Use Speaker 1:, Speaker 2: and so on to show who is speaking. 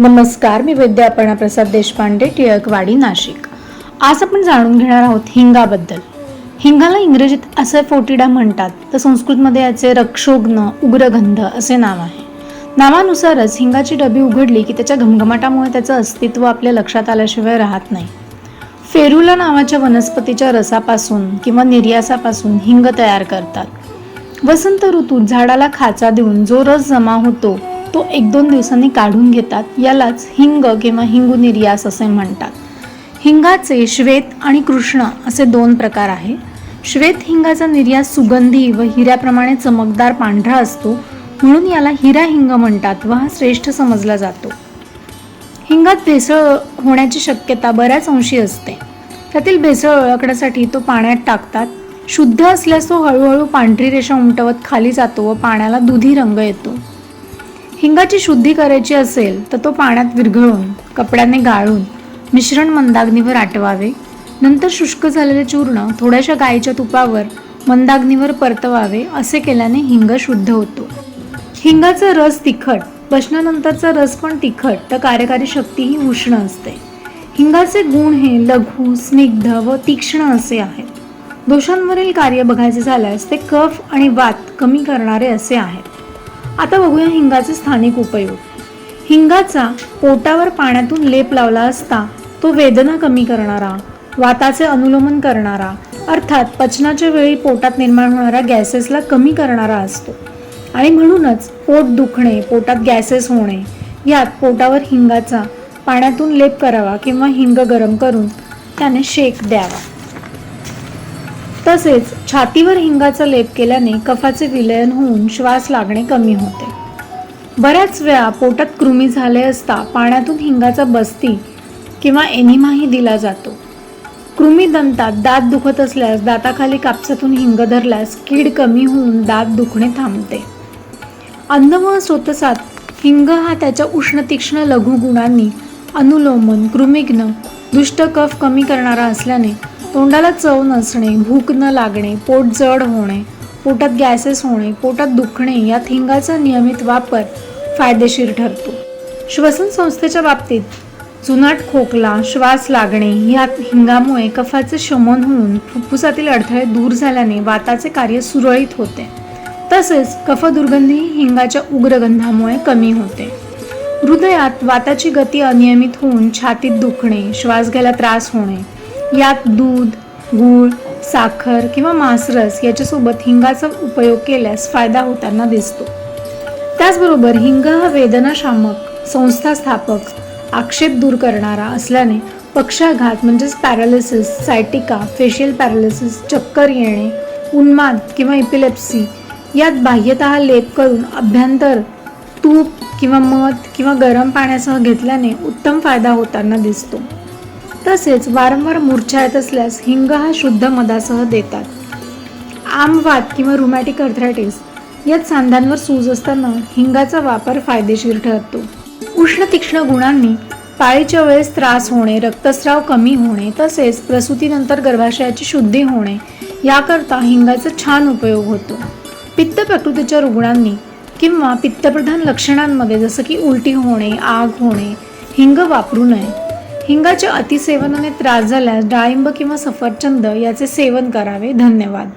Speaker 1: नमस्कार मी विद्यापणा प्रसाद देशपांडे टिळकवाडी नाशिक. आज आपण जाणून घेणार आहोत हिंगाबद्दल. हिंगाला इंग्रजीत असे फोटिडा म्हणतात तर संस्कृतमध्ये याचे रक्षोग्न उग्रगंध असे नाव आहे. नावानुसारच हिंगाची डबी उघडली की त्याच्या घमघमाटामुळे त्याचं अस्तित्व आपल्या लक्षात आल्याशिवाय राहत नाही. फेरुला नावाच्या वनस्पतीच्या रसापासून किंवा निर्यासापासून हिंग तयार करतात. वसंत ऋतूत झाडाला खाचा देऊन जो रस जमा होतो तो एक दोन दिवसांनी काढून घेतात. यालाच हिंग किंवा हिंगू निर्यास असे म्हणतात. हिंगाचे श्वेत आणि कृष्ण असे दोन प्रकार आहे. श्वेत हिंगाचा निर्यास सुगंधी व हिऱ्याप्रमाणे चमकदार पांढरा असतो. म्हणून याला हिरा हिंग म्हणतात व हा श्रेष्ठ समजला जातो. हिंगात भेसळ होण्याची शक्यता बऱ्याच अंशी असते. त्यातील भेसळ ओळखण्यासाठी तो पाण्यात टाकतात. शुद्ध असल्यास तो हळूहळू पांढरी रेषा उमटवत खाली जातो व पाण्याला दुधी रंग येतो. हिंगाची शुद्धी करायची असेल तर तो पाण्यात विरघळून कपड्याने गाळून मिश्रण मंदाग्नीवर आटवावे. नंतर शुष्क झालेले चूर्ण थोड्याशा गाईच्या तुपावर मंदाग्नीवर परतवावे असे केल्याने हिंग शुद्ध होतो. हिंगाचा रस तिखट बसण्यानंतरचा रस पण तिखट तर कार्यकारी शक्ती ही उष्ण असते. हिंगाचे गुण हे लघु स्निग्ध व तीक्ष्ण असे आहेत. दोषांवरील कार्य बघायचे झाल्यास ते कफ आणि वात कमी करणारे असे आहेत. आता बघूया हिंगाचे स्थानिक उपयोग. हिंगाचा पोटावर पाण्यातून लेप लावला असता तो वेदना कमी करणारा वाताचे अनुलोमन करणारा अर्थात पचनाच्या वेळी पोटात निर्माण होणाऱ्या गॅसेसला कमी करणारा असतो. आणि म्हणूनच पोट दुखणे पोटात गॅसेस होणे यात पोटावर हिंगाचा पाण्यातून लेप करावा किंवा हिंग गरम करून त्याने शेक द्यावा. तसेच छातीवर हिंगाचा लेप केल्याने कफाचे विलयन होऊन श्वास लागणे कमी होते. बऱ्याच वेळा पोटात कृमी झाले असता पाण्यातून हिंगाचा बस्ती किंवा एनिमाही दिला जातो. कृमी दंतात दात दुखत असल्यास दाताखाली कापसातून हिंग धरल्यास कीड कमी होऊन दात दुखणे थांबते. अन्न व स्रोतसात हिंग हा त्याच्या उष्ण तीक्ष्ण लघु गुणांनी अनुलोमन कृमिघ्न दुष्ट कफ कमी करणारा असल्याने तोंडाला चव नसणे भूक न लागणे पोट जड होणे पोटात गॅसेस होणे पोटात दुखणे यात हिंगाचा नियमित वापर फायदेशीर ठरतो. श्वसन संस्थेच्या बाबतीत जुनाट खोकला श्वास लागणे यात हिंगामुळे कफाचे शमन होऊन फुफ्फुसातील अडथळे दूर झाल्याने वाताचे कार्य सुरळीत होते. तसेच कफ दुर्गंधी हिंगाच्या उग्रगंधामुळे कमी होते. हृदयात वाताची गती अनियमित होऊन छातीत दुखणे श्वास घ्यायला त्रास होणे यात दूध गूळ साखर किंवा मासरस याच्यासोबत हिंगाचा उपयोग केल्यास फायदा होताना दिसतो. त्याचबरोबर हिंग हा वेदनाशामक संस्थास्थापक आक्षेप दूर करणारा असल्याने पक्षाघात म्हणजेच पॅरालिसिस सायटिका फेशियल पॅरालिसिस चक्कर येणे उन्माद किंवा इपिलेप्सी यात बाह्यतः लेप करून अभ्यंतर तूप किंवा मध किंवा गरम पाण्यासह घेतल्याने उत्तम फायदा होताना दिसतो. तसेच वारंवार मूर्छा येत असल्यास हिंग हा शुद्ध मधासह देतात. आमवात किंवा रुमॅटिक अर्थरायटिस यात सांध्यांवर सूज असताना हिंगाचा वापर फायदेशीर ठरतो. उष्ण तीक्ष्ण गुणांनी पाळीच्या वेळेस त्रास होणे रक्तस्राव कमी होणे तसेच प्रसूतीनंतर गर्भाशयाची शुद्धी होणे याकरता हिंगाचा छान उपयोग होतो. पित्त प्रकृतीच्या रुग्णांनी किंवा पित्तप्रधान लक्षणांमध्ये जसं की उलटी होणे आग होणे हिंग वापरू नये. हिंगाच्या अतिसेवनाने त्रास झाल्यास डाळिंब किंवा सफरचंद याचे सेवन करावे. धन्यवाद.